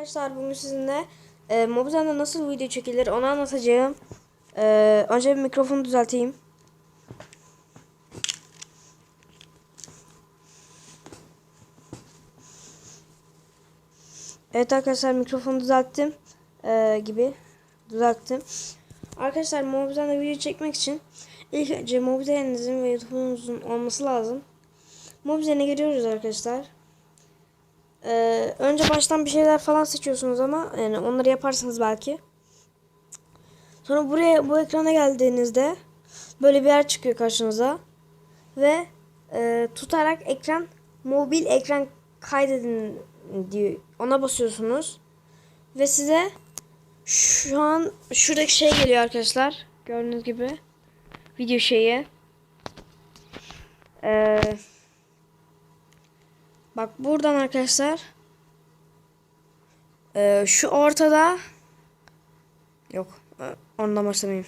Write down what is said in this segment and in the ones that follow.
Arkadaşlar bugün sizinle e, Mobizen'de nasıl video çekilir onu anlatacağım. E, önce bir mikrofonu düzelteyim. Evet arkadaşlar mikrofonu düzelttim e, gibi düzelttim. Arkadaşlar Mobizen'de video çekmek için ilk önce Mobizen'inizin ve YouTube'unuzun olması lazım. Mobizen'e giriyoruz arkadaşlar. Ee, önce baştan bir şeyler falan seçiyorsunuz ama yani onları yaparsınız belki. Sonra buraya bu ekrana geldiğinizde böyle bir yer çıkıyor karşınıza ve e, tutarak ekran mobil ekran kaydedin diyor. Ona basıyorsunuz ve size şu an şuradaki şey geliyor arkadaşlar. Gördüğünüz gibi video şeyi. Eee Bak buradan arkadaşlar e, şu ortada yok e, ondan başlamayayım.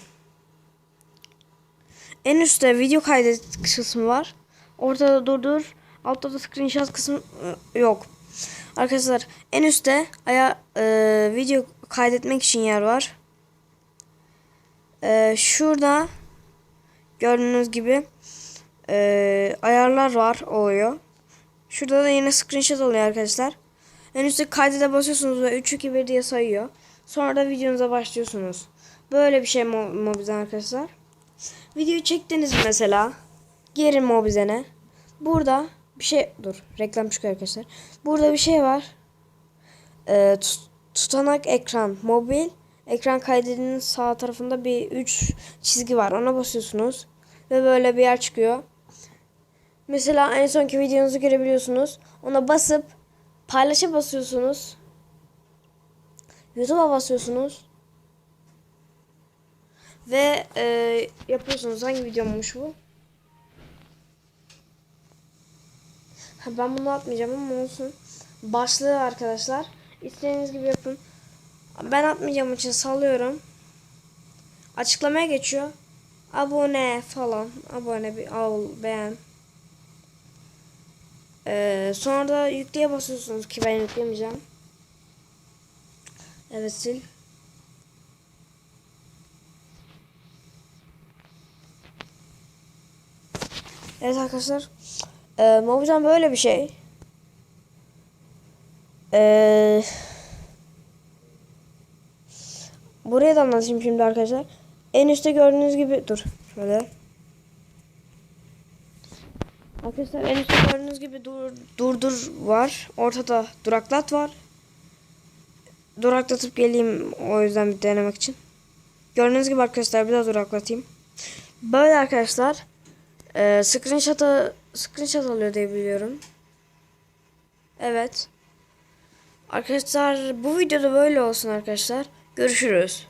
En üstte video kaydet kısmı var. Ortada durdur. Altta da screenshot kısmı e, yok. Arkadaşlar en üstte aya e, video kaydetmek için yer var. E, şurada gördüğünüz gibi e, ayarlar var oluyor. Şurada da yine screenshot oluyor arkadaşlar. En üstte kaydede basıyorsunuz ve 3 2 1 diye sayıyor. Sonra da videonuza başlıyorsunuz. Böyle bir şey Mo- Mobizen arkadaşlar. Videoyu çektiniz mesela. Geri Mobizen'e. Burada bir şey dur reklam çıkıyor arkadaşlar. Burada bir şey var. Ee, tut- tutanak ekran mobil ekran kaydedinin sağ tarafında bir 3 çizgi var. Ona basıyorsunuz ve böyle bir yer çıkıyor. Mesela en sonki videonuzu görebiliyorsunuz. Ona basıp paylaşa basıyorsunuz. YouTube'a basıyorsunuz. Ve e, yapıyorsunuz. Hangi videommuş bu? Ha, ben bunu atmayacağım ama olsun. Başlığı arkadaşlar. İstediğiniz gibi yapın. Ben atmayacağım için sallıyorum. Açıklamaya geçiyor. Abone falan. Abone bir al beğen. Ee, sonra da yükleye basıyorsunuz ki ben yüklemeyeceğim. Evet sil. Evet arkadaşlar. Ee, Mobizen böyle bir şey. Ee, buraya da anlatayım şimdi arkadaşlar. En üstte gördüğünüz gibi dur şöyle. Arkadaşlar en üstte gördüğünüz gibi dur, durdur var. Ortada duraklat var. Duraklatıp geleyim o yüzden bir denemek için. Gördüğünüz gibi arkadaşlar bir daha duraklatayım. Böyle arkadaşlar. E, screenshot'a screenshot alıyor diye biliyorum. Evet. Arkadaşlar bu videoda böyle olsun arkadaşlar. Görüşürüz.